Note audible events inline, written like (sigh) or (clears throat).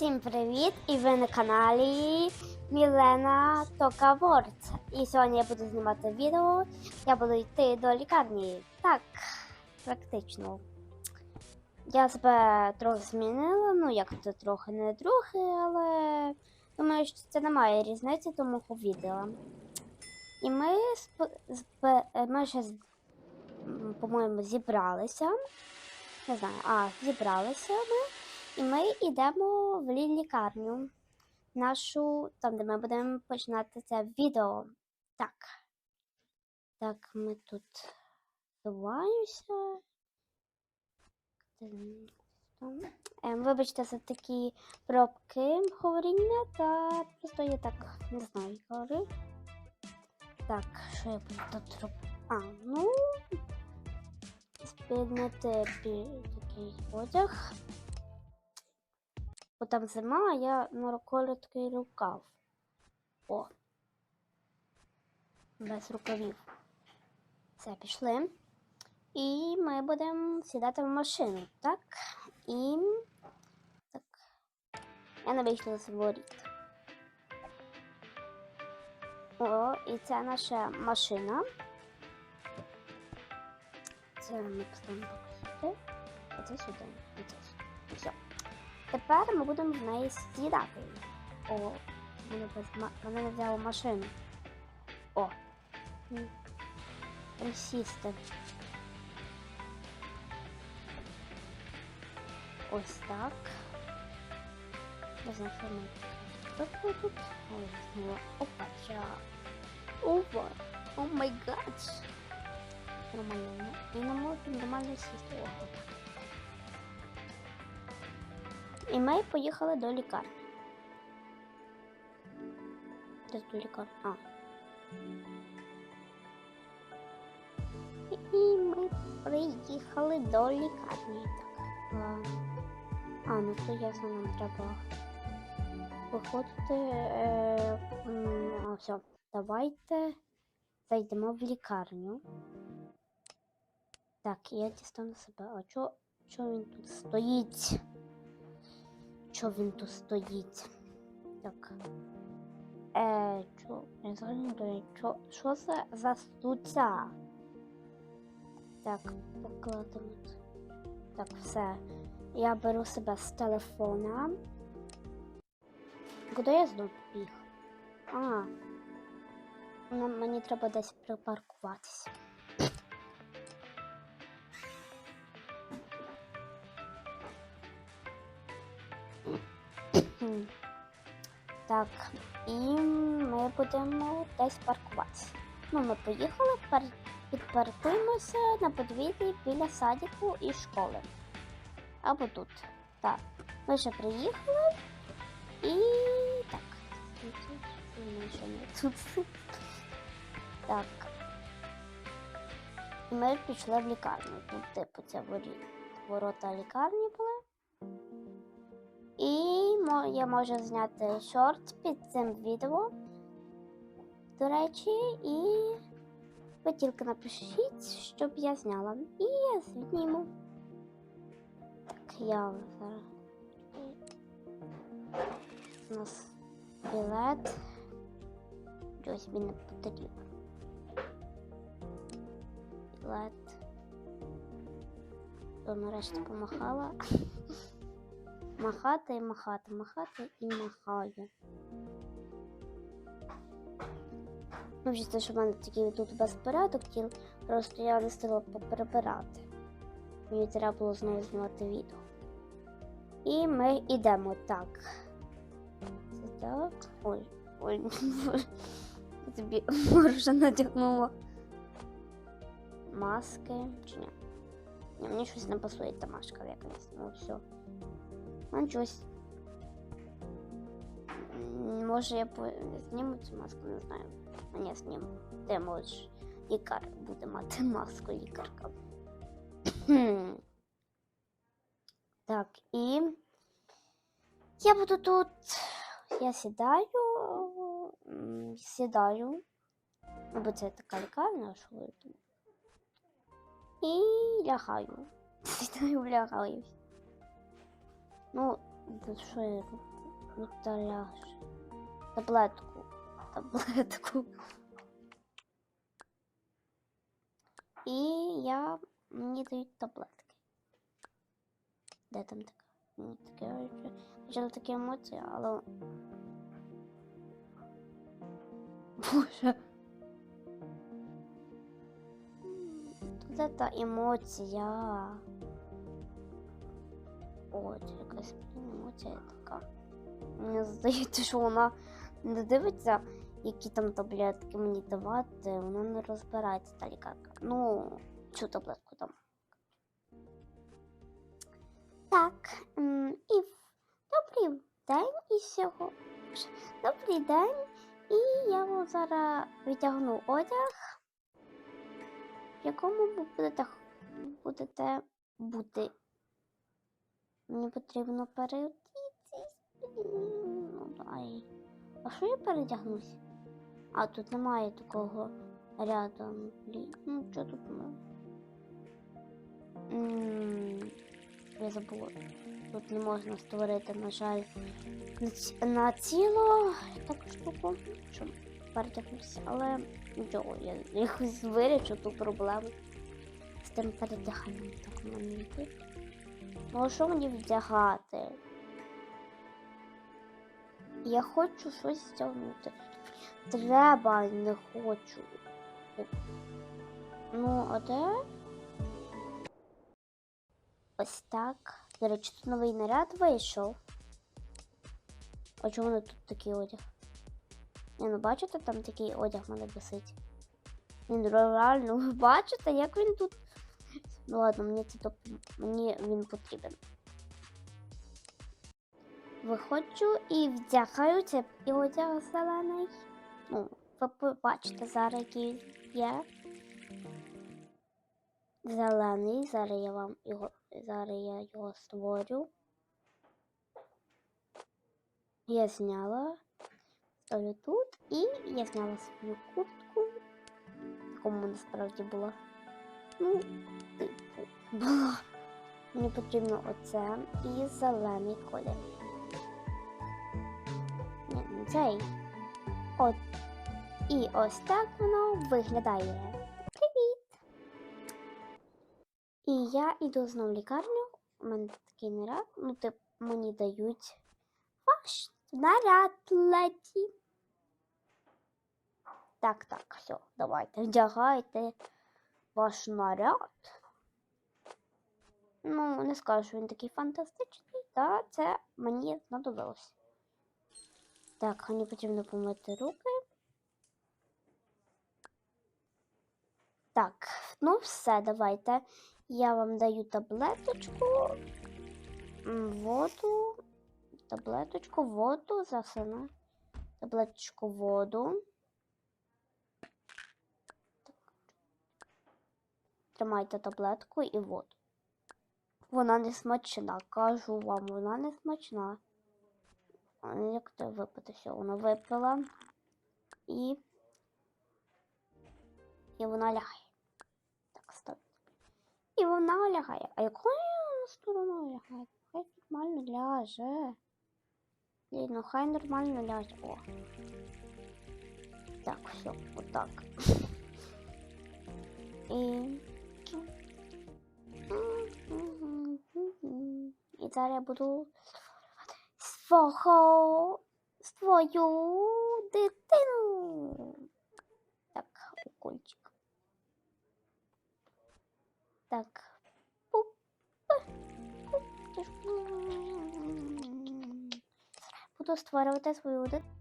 Всім привіт! І ви на каналі Мілена Тока І сьогодні я буду знімати відео. Я буду йти до лікарні. Так, практично. Я себе трохи змінила, ну як то трохи не трохи, але думаю, що це не має різниці, тому повідала. І ми, сп- сп- ми ще, по-моєму, зібралися. Не знаю, а, зібралися ми. І ми йдемо в лікарню нашу, там, де ми будемо починати це відео. Так. Так, ми тут ховаємося. Ем, вибачте за такі пробки говоріння, та просто я так не знаю, як говорю. Так, що я буду тут робити? А, ну. Спільнити пі- такий одяг. Бо там зима, а я на короткий рукав. О. Без рукавів. Все, пішли. І ми будемо сідати в машину, так? І. Так. Я не вийшла з воріт. О, і це наша машина. Це ми поставимо сюди. А це сюди. І це сюди. Все. Тепер ми будемо в неї сідати. О, мене, без мене не взяла машину. О. Присісти. Ось так. Не знаю, що ми тут тут. Ой, знову. Опа, ча. Опа. О май гад. Нормально. І не можу нормально сісти. О, отак. І ми поїхали до лікарні. Де до лікарні? А. І ми приїхали до лікарні. Так. А, а ну то ясно, нам треба виходити. Е, а, все, давайте зайдемо в лікарню. Так, я дістану себе. А чо, чо він тут стоїть? Що він тут стоїть? Так. Е, чо, не чо, що це за стуця? Так, покладемо. Так, все. Я беру себе з телефона. Куди я знову побіг? А. Нам, мені треба десь припаркуватися. Так, і ми будемо десь паркуватися. Ну, ми поїхали, пар... підпаркуємося на подвір'ї біля садіку і школи. Або тут. Так. Ми вже приїхали і так. Тут. Так. Ми пішли в лікарню. Тут, типу, це ворота лікарні були. І я можу зняти шорт під цим відео. До речі, і ви тільки напишіть, щоб я зняла. І я зніму. Так, я зараз. У нас білет. Чогось мені не потрібен. Білет. То нарешті помахала. (laughs) Махати і махати, махати і махаю. Ну, вже те, що в мене такий тут безпорядок, тіл, просто я не встигла поперебирати. Мені треба було знову знімати відео. І ми йдемо так. Це так. Ой, ой, (laughs) тобі вже надягнула. Маски чи ні? Ні, мені щось не пасує та машка якась. Ну все. Ну, щось. М, Може я по... зніму цю маску, не знаю. А ні, зніму. Ти можеш. Лікар буде мати (laughs) маску лікарка. Хм. (clears throat) так, і я буду тут. Я сідаю. м, Сідаю. Ну, Бо це така лікарня, що ви думаєте. І лягаю. Сідаю, лягаю. (laughs) Ну, Тут що я роблю? Виталяш. Таблетку. Таблетку. І я мені дають таблетки. Де там таке? Мені таке почали такі емоції, але. Боже. Тут це емоція. От, якась емоція така. Мені здається, що вона не дивиться, які там таблетки мені давати, вона не розбирається та лікарка. Ну, цю таблетку там. Так, і добрий день і всього. Добрий день. І я вам зараз відтягну одяг, в якому ви будете, будете бути. Мені потрібно переодітись. Ну, дай. А що я передягнусь? А тут немає такого. Блін, ну що тут? М, Я забула. Тут не можна створити, на жаль, на, ціло таку штуку, щоб передягнутися. Але нічого, я якось вирішу ту проблему з тим передяганням. Так, мене. Ну, а що мені вдягати? Я хочу щось стягнути. Треба, не хочу. Ну, а де? Ось так. До речі, тут новий наряд вийшов. А чому не тут такий одяг? Ні, ну бачите, там такий одяг мене висить. Він реально, ви (laughs) бачите, як він тут. Ну ладно, мені це доп... мені він потрібен. Виходжу і вдягаю цей і одяг зелений. Ну, ви побачите зараз, який є. Зелений. Зараз я вам його. Зараз я його створю. Я зняла. Ставлю тут. І я зняла свою куртку. Кому насправді була. Ну, типу. (laughs) Мені потрібно оце і зелений колір. Ні, цей. От. І ось так воно виглядає. Привіт! І я йду знову в лікарню. У мене такий наряд. Ну, тип, мені дають ваш наряд леді. Так, так, все, давайте, вдягайте ваш наряд. Ну, не скажу, що він такий фантастичний, та це мені знадобилось. Так, мені потрібно помити руки. Так, ну все, давайте. Я вам даю таблеточку, воду, таблеточку, воду, засина. Таблеточку воду. Тримайте таблетку і воду. Вона не смачна, кажу вам, вона не смачна. Як то випити все? Вона випила і. І вона лягає. Так, стоп. І вона лягає. А якою вона стороною лягає? Хай нормально ляже. Блін, ну хай нормально ляже. О. Так, все, отак. (laughs) І. Зараз я буду свого свою дитину. Так, укольчик. Так. Буду створювати свою дитину.